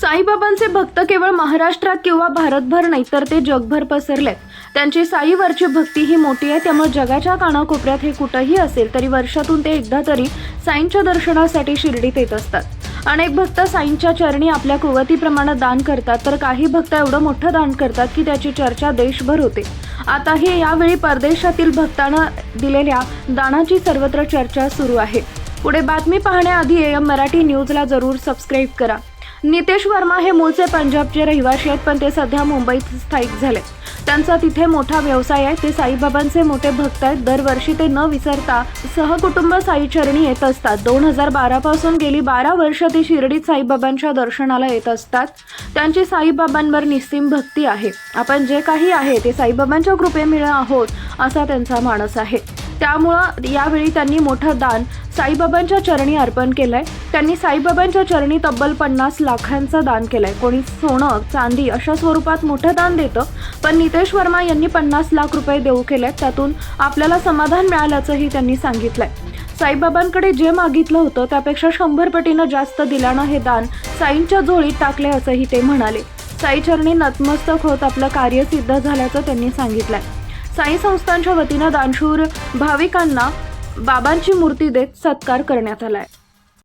साईबाबांचे भक्त केवळ महाराष्ट्रात किंवा भारतभर नाही तर ते जगभर पसरलेत. त्यांची साईवरची भक्ती ही मोठी आहे त्यामुळे जगाच्या कानाकोपऱ्यात हे कुठंही असेल तरी वर्षातून ते एकदा तरी साईंच्या दर्शनासाठी शिर्डीत येत असतात. अनेक भक्त साईंच्या चरणी आपल्या कुवतीप्रमाणे दान करतात तर काही भक्त एवढं मोठं दान करतात की त्याची चर्चा देशभर होते. आता हे यावेळी परदेशातील भक्तांना दिलेल्या दानाची सर्वत्र चर्चा सुरू आहे. पुढे बातमी पाहण्याआधी एम मराठी न्यूजला जरूर सबस्क्राईब करा. नितेश वर्मा हे मूळचे पंजाबचे रहिवासी आहेत पण ते सध्या मुंबईत स्थायिक झाले. त्यांचा तिथे मोठा व्यवसाय आहे. ते साईबाबांचे मोठे भक्त आहेत. दरवर्षी ते न विसरता सहकुटुंब साईचरणी येत असतात. दोन हजार बारापासून गेली बारा वर्ष ते शिर्डीत साईबाबांच्या दर्शनाला येत असतात. त्यांची साईबाबांवर निस्सीम भक्ती आहे. आपण जे काही आहे ते साईबाबांच्या कृपेमुळे आहोत असा त्यांचा मानस आहे. त्यामुळं यावेळी त्यांनी मोठं दान साईबाबांच्या चरणी अर्पण केलंय. त्यांनी साईबाबांच्या चरणी तब्बल पन्नास लाखांचं दान केलंय. कोणी सोनं चांदी अशा स्वरूपात मोठं दान देतं पण नितेश वर्मा यांनी पन्नास लाख रुपये देऊ केलेत. त्यातून आपल्याला समाधान मिळाल्याचंही त्यांनी सांगितलंय. साईबाबांकडे जे मागितलं होतं त्यापेक्षा शंभर पटीनं जास्त दिल्यानं हे दान साईंच्या झोळीत टाकले असंही ते म्हणाले. साईचरणी नतमस्तक होत आपलं कार्य सिद्ध झाल्याचं त्यांनी सांगितलंय. साई संस्थांच्या वतीनं दानशूर भाविकांना बाबांची मूर्ती देत सत्कार करण्यात आलाय.